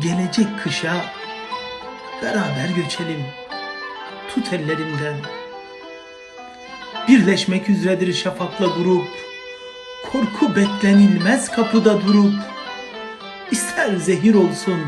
gelecek kışa beraber göçelim. Tut ellerimden. Birleşmek üzeredir şafakla grup. Korku beklenilmez kapıda durup. İster zehir olsun,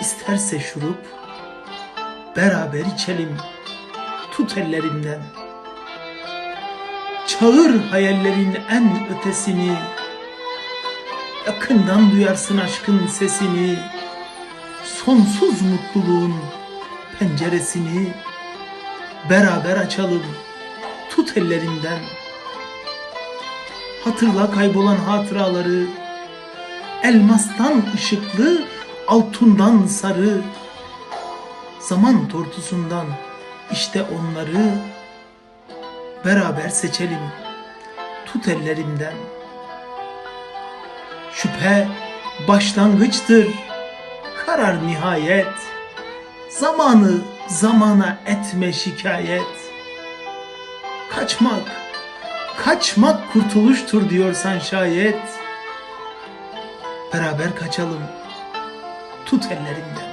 isterse şurup. Beraber içelim. Tut ellerimden. Çağır hayallerin en ötesini. Yakından duyarsın aşkın sesini Sonsuz mutluluğun penceresini Beraber açalım. Tut ellerinden. Hatırla kaybolan hatıraları. Elmastan ışıklı Altından sarı. Zaman tortusundan işte onları Beraber seçelim. Tut ellerimden. Şüphe başlangıçtır, karar nihayet. Zamanı zamana etme şikayet. Kaçmak, kaçmak kurtuluştur diyorsan şayet. Beraber kaçalım, tut ellerimden.